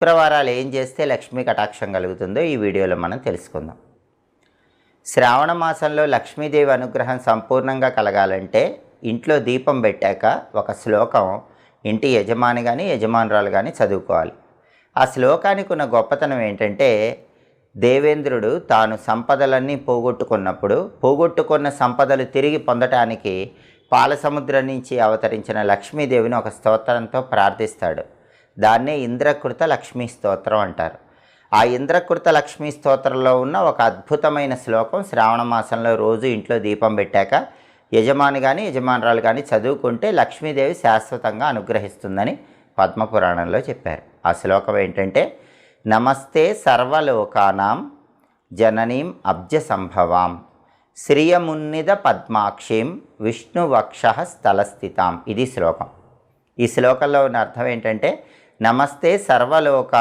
శుక్రవారాలు ఏం చేస్తే లక్ష్మీ కటాక్షం కలుగుతుందో ఈ వీడియోలో మనం తెలుసుకుందాం. శ్రావణ మాసంలో లక్ష్మీదేవి అనుగ్రహం సంపూర్ణంగా కలగాలంటే ఇంట్లో దీపం పెట్టాక ఒక శ్లోకం ఇంటి యజమాని కానీ యజమానురాలు కానీ చదువుకోవాలి. ఆ శ్లోకానికి ఉన్న గొప్పతనం ఏంటంటే దేవేంద్రుడు తాను సంపదలన్నీ పోగొట్టుకున్నప్పుడు పోగొట్టుకున్న సంపదలు తిరిగి పొందటానికి పాలసముద్రం నుంచి అవతరించిన లక్ష్మీదేవిని ఒక స్తోత్రంతో ప్రార్థిస్తాడు. దాన్నే ఇంద్రకృత లక్ష్మీ స్తోత్రం అంటారు. ఆ ఇంద్రకృత లక్ష్మీ స్తోత్రంలో ఉన్న ఒక అద్భుతమైన శ్లోకం శ్రావణ మాసంలో రోజు ఇంట్లో దీపం పెట్టాక యజమాని కానీ యజమానురాలు కానీ చదువుకుంటే లక్ష్మీదేవి శాశ్వతంగా అనుగ్రహిస్తుందని పద్మపురాణంలో చెప్పారు. ఆ శ్లోకం ఏంటంటే నమస్తే సర్వలోకానాం జననీం అబ్జ సంభవాం శ్రియమున్నిద పద్మాక్షీం విష్ణువక్ష స్థలస్థితాం. ఇది శ్లోకం. ఈ శ్లోకంలో ఉన్న అర్థం ఏంటంటే నమస్తే సర్వలోక